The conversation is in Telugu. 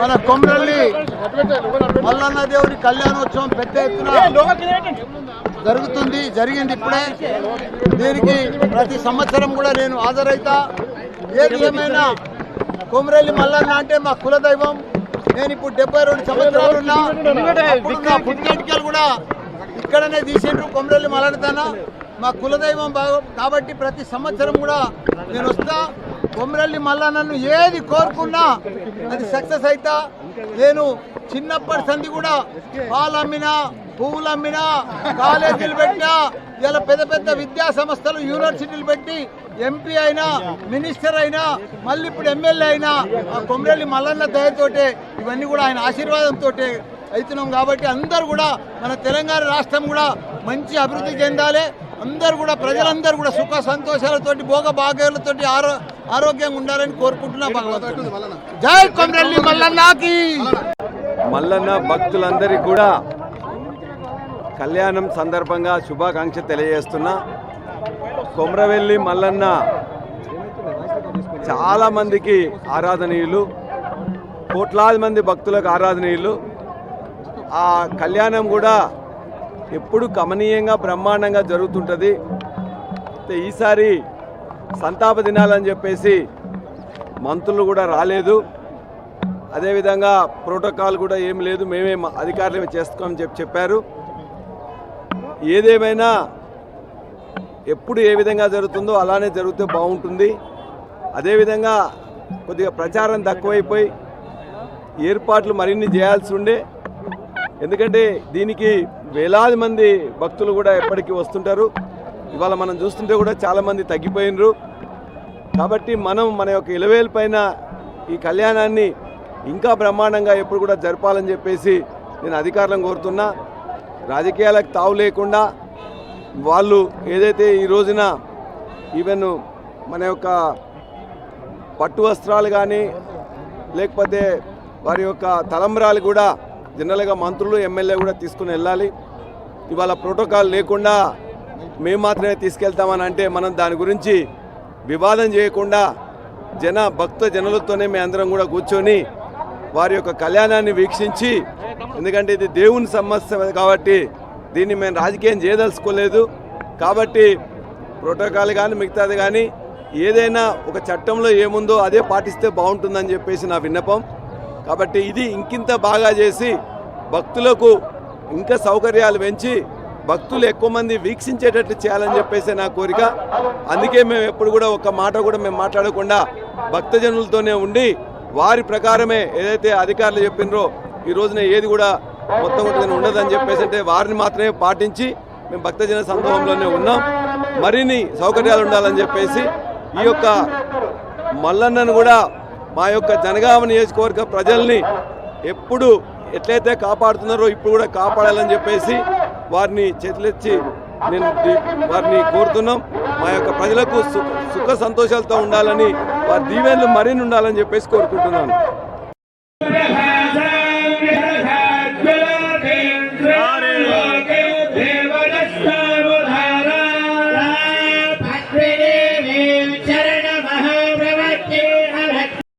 మన కొమరల్లి మల్లన్న దేవుడి కళ్యాణోత్సవం పెద్ద ఎత్తున జరుగుతుంది జరిగింది ఇప్పుడే. దీనికి ప్రతి సంవత్సరం కూడా నేను హాజరైతా. ఏది ఏమైనా కొమరల్లి మల్లన్న అంటే మా కులదైవం. నేను ఇప్పుడు డెబ్బై రెండు సంవత్సరాలు ఉన్నా. అప్పుడు కూడా ఇక్కడనే తీసిండ్రు కొమరల్లి మల్లన్న మా కులదైవం బాగా కాబట్టి ప్రతి సంవత్సరం కూడా నేను వస్తా. కొమరల్లి మల్లన్నను ఏది కోరుకున్నా అది సక్సెస్ అవుతా నేను చిన్నప్పటి సంది కూడా పాలు అమ్మినా పువ్వులు అమ్మినా కాలేజీలు పెట్టినా ఇలా పెద్ద పెద్ద విద్యా సంస్థలు యూనివర్సిటీలు పెట్టి ఎంపీ అయినా మినిస్టర్ అయినా మళ్ళీ ఇప్పుడు ఎమ్మెల్యే అయినా ఆ కొమరల్లి మల్లన్న దయతోటే ఇవన్నీ కూడా ఆయన ఆశీర్వాదంతో అవుతున్నాం కాబట్టి అందరూ కూడా మన తెలంగాణ రాష్ట్రం కూడా మంచి అభివృద్ధి చెందాలి. అందరూ కూడా ప్రజలందరూ కూడా సుఖ సంతోషాలతోటి భోగ భాగ్యాలతోటి ఆరో ఆరోగ్యంగా ఉండాలని కోరుకుంటున్నా భగవంతుడు. జై కొమరల్లి మల్లన్నకి! మల్లన్న భక్తులందరికీ కూడా కళ్యాణం సందర్భంగా శుభాకాంక్ష తెలియజేస్తున్నా. కొమరవెల్లి మల్లన్న చాలా మందికి ఆరాధనీయులు కోట్లాది మంది భక్తులకు ఆరాధనీయులు. ఆ కళ్యాణం కూడా ఎప్పుడు కమనీయంగా బ్రహ్మాండంగా జరుగుతుంటుంది. అయితే ఈసారి సంతాప దినాలని చెప్పేసి మంత్రులు కూడా రాలేదు. అదేవిధంగా ప్రోటోకాల్ కూడా ఏం లేదు. మేమే మా అధికారులు చేసుకోమని చెప్పి చెప్పారు. ఏదేమైనా ఎప్పుడు ఏ విధంగా జరుగుతుందో అలానే జరిగితే బాగుంటుంది. అదేవిధంగా కొద్దిగా ప్రచారం తక్కువైపోయి ఏర్పాట్లు మరిన్ని చేయాల్సి ఉండే ఎందుకంటే దీనికి వేలాది మంది భక్తులు కూడా ఎప్పటికీ వస్తుంటారు. ఇవాళ మనం చూస్తుంటే కూడా చాలామంది తగ్గిపోయినరు. కాబట్టి మనం మన యొక్క ఇలవేలు పైన ఈ కళ్యాణాన్ని ఇంకా బ్రహ్మాండంగా ఎప్పుడు కూడా జరపాలని చెప్పేసి నేను అధికారులను కోరుతున్నా. రాజకీయాలకు తావు లేకుండా వాళ్ళు ఏదైతే ఈ రోజున ఈవెన్ మన యొక్క పట్టు వస్త్రాలు కానీ లేకపోతే వారి యొక్క తలంబరాలు కూడా జనరల్గా మంత్రులు ఎమ్మెల్యే కూడా తీసుకుని వెళ్ళాలి. ఇవాళ ప్రోటోకాల్ లేకుండా మేము మాత్రమే తీసుకెళ్తామని అంటే మనం దాని గురించి వివాదం చేయకుండా జన భక్త జనులతోనే మేము అందరం కూడా కూర్చొని వారి యొక్క కళ్యాణాన్ని వీక్షించి ఎందుకంటే ఇది దేవుని సమస్య కాబట్టి దీన్ని మేము రాజకీయం చేయదలుచుకోలేదు. కాబట్టి ప్రోటోకాల్ కానీ మిగతాది కానీ ఏదైనా ఒక చట్టంలో ఏముందో అదే పాటిస్తే బాగుంటుందని చెప్పేసి నా విన్నపం. కాబట్టి ఇది ఇంకింత బాగా చేసి భక్తులకు ఇంకా సౌకర్యాలు పెంచి భక్తులు ఎక్కువ మంది వీక్షించేటట్టు చేయాలని చెప్పేసి నా కోరిక. అందుకే మేము ఎప్పుడు కూడా ఒక మాట కూడా మేము మాట్లాడకుండా భక్తజనులతోనే ఉండి వారి ప్రకారమే ఏదైతే అధికారులు చెప్పినరో ఈ రోజున ఏది కూడా మొత్తం కూడా ఉండదని చెప్పేసి అంటే వారిని మాత్రమే పాటించి మేము భక్తజన సందర్భంలోనే ఉన్నాం. మరిన్ని సౌకర్యాలు ఉండాలని చెప్పేసి ఈ యొక్క మల్లన్నను కూడా మా యొక్క జనగామ నియోజకవర్గ ప్రజల్ని ఎప్పుడు ఎట్లయితే కాపాడుతున్నారో ఇప్పుడు కూడా కాపాడాలని చెప్పేసి వారిని చేతులెచ్చి నేను వారిని కోరుతున్నాం. మా యొక్క ప్రజలకు సుఖ సుఖ సంతోషాలతో ఉండాలని వారి దీవెనలు మరిన్ని ఉండాలని చెప్పేసి కోరుకుంటున్నాను.